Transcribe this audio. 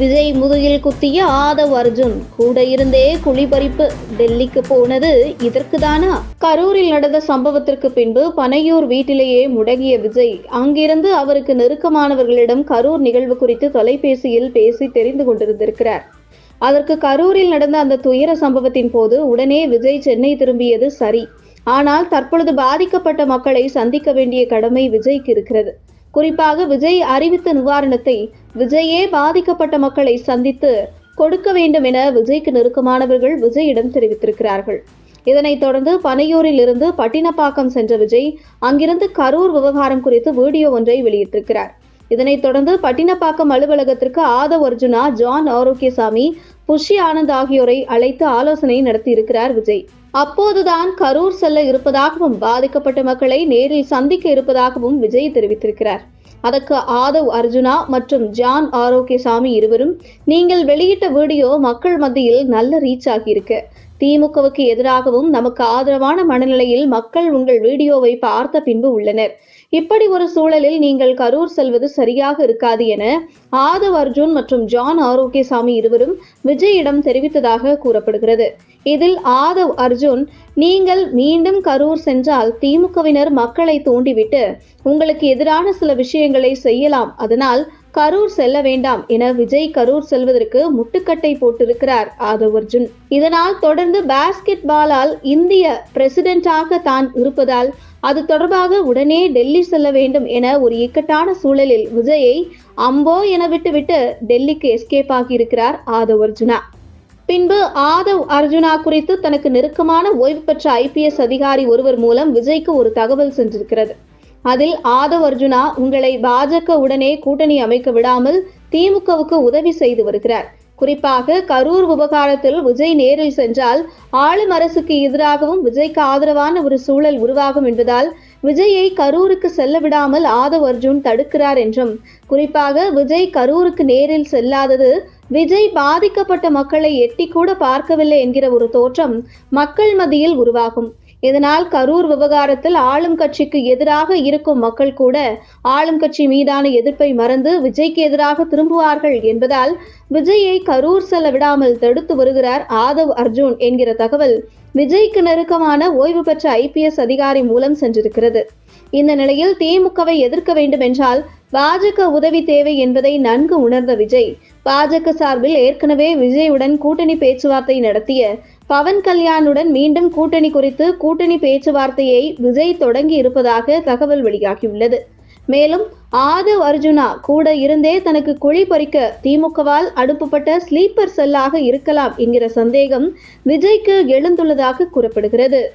விஜய் முதுகில் குத்திய ஆதவ் அர்ஜுன் கூட இருந்தே குழிபறிப்பு டெல்லிக்கு போனது இதற்கு தானா கரூரில் நடந்த சம்பவத்திற்கு பின்பு பனையூர் வீட்டிலேயே முடங்கிய விஜய் அங்கிருந்து அவருக்கு நெருக்கமானவர்களிடம் கரூர் நிகழ்வு குறித்து தொலைபேசியில் பேசி தெரிந்து கொண்டிருந்திருக்கிறார். அதற்கு கரூரில் நடந்த அந்த துயர சம்பவத்தின் போது உடனே விஜய் சென்னை திரும்பியது சரி. ஆனால் தற்பொழுது பாதிக்கப்பட்ட மக்களை சந்திக்க வேண்டிய கடமை விஜய்க்கு இருக்கிறது. குறிப்பாக விஜய் அறிவித்த நிவாரணத்தை விஜயே பாதிக்கப்பட்ட மக்களை சந்தித்து கொடுக்க வேண்டும் என விஜய்க்கு நெருக்கமானவர்கள் விஜயிடம் தெரிவித்திருக்கிறார்கள். இதனைத் தொடர்ந்து பனையூரில் இருந்து பட்டினப்பாக்கம் சென்ற விஜய் அங்கிருந்து கரூர் விவகாரம் குறித்து வீடியோ ஒன்றை வெளியிட்டிருக்கிறார். இதனைத் தொடர்ந்து பட்டினப்பாக்கம் அலுவலகத்திற்கு ஆதவ் அர்ஜுனா ஜான் ஆரோக்கியசாமி புஷி ஆனந்த் ஆகியோரை அழைத்து ஆலோசனை நடத்தியிருக்கிறார் விஜய். அப்போதுதான் கரூர் செல்ல இருப்பதாகவும் பாதிக்கப்பட்ட மக்களை நேரில் சந்திக்க இருப்பதாகவும் விஜய் தெரிவித்திருக்கிறார். அதற்கு ஆதவ் அர்ஜுனா மற்றும் ஜான் ஆரோக்கியசாமி இருவரும் நீங்கள் வெளியிட்ட வீடியோ மக்கள் மத்தியில் நல்ல ரீச் ஆகியிருக்கு. திமுகவுக்கு எதிராகவும் நமக்கு ஆதரவான மனநிலையில் மக்கள் உங்கள் வீடியோவை பார்த்த பின்பு உள்ளனர். இப்படி ஒரு சூழலில் நீங்கள் கரூர் செல்வது சரியாக இருக்காது என ஆதவ் அர்ஜுன் மற்றும் ஜான் ஆரோக்கியசாமி இருவரும் விஜயிடம் தெரிவித்ததாக கூறப்படுகிறது. இதில் ஆதவ் அர்ஜுன் நீங்கள் மீண்டும் கரூர் சென்றால் திமுகவினர் மக்களை தூண்டிவிட்டு உங்களுக்கு எதிரான சில விஷயங்களை செய்யலாம். அதனால் கரூர் செல்ல வேண்டாம் என விஜய் கரூர் செல்வதற்கு முட்டுக்கட்டை போட்டிருக்கிறார் ஆதவ் அர்ஜுன். இதனால் தொடர்ந்து பாஸ்கெட் பாலால் இந்திய பிரசிடென்டாக தான் இருப்பதால் அது தொடர்பாக உடனே டெல்லி செல்ல வேண்டும் என ஒரு இக்கட்டான சூழலில் விஜயை அம்போ என விட்டுவிட்டு டெல்லிக்கு எஸ்கேப் ஆகியிருக்கிறார் ஆதவ் அர்ஜுனா. பின்பு ஆதவ் அர்ஜுனா குறித்து தனக்கு நெருக்கமான ஓய்வு பெற்ற ஐபிஎஸ் அதிகாரி ஒருவர் மூலம் விஜய்க்கு ஒரு தகவல் சென்றிருக்கிறது. அதில் ஆதவ் அர்ஜுனா உங்களை பாஜக உடனே கூட்டணி அமைக்க விடாமல் திமுகவுக்கு உதவி செய்து வருகிறார். குறிப்பாக கரூர் விவகாரத்தில் விஜய் நேரில் சென்றால் ஆளும் அரசுக்கு எதிராகவும் விஜய்க்கு ஆதரவான ஒரு சூழல் உருவாகும் என்பதால் விஜயை கரூருக்கு செல்ல விடாமல் ஆதவ் அர்ஜுன் தடுக்கிறார் என்றும் குறிப்பாக விஜய் கரூருக்கு நேரில் செல்லாதது விஜய் பாதிக்கப்பட்ட மக்களை எட்டி கூட பார்க்கவில்லை என்கிற ஒரு தோற்றம் மக்கள் மத்தியில் உருவாகும். இதனால் கரூர் விவகாரத்தில் ஆளும் கட்சிக்கு எதிராக இருக்கும் மக்கள் கூட ஆளும் கட்சி மீதான எதிர்ப்பை மறந்து விஜய்க்கு எதிராக திரும்புவார்கள் என்பதால் விஜயை கரூர் செல்ல விடாமல் தடுத்து வருகிறார் ஆதவ் அர்ஜுன் என்கிற தகவல் விஜய்க்கு நெருக்கமான ஓய்வு பெற்ற ஐபிஎஸ் அதிகாரி மூலம் சென்றிருக்கிறது. இந்த நிலையில் திமுகவை எதிர்க்க வேண்டும் என்றால் பாஜக உதவி தேவை என்பதை நன்கு உணர்ந்த விஜய் பாஜக சார்பில் ஏற்கனவே விஜயுடன் கூட்டணி பேச்சுவார்த்தை நடத்திய பவன் கல்யாணுடன் மீண்டும் கூட்டணி குறித்து கூட்டணி பேச்சுவார்த்தையை விஜய் தொடங்கி இருப்பதாக தகவல் வெளியாகியுள்ளது. மேலும் ஆதவ் அர்ஜுனா கூட இருந்தே தனக்கு குழி பறிக்க திமுகவால் அனுப்பப்பட்ட ஸ்லீப்பர் செல்லாக இருக்கலாம் என்கிற சந்தேகம் விஜய்க்கு எழுந்துள்ளதாக கூறப்படுகிறது.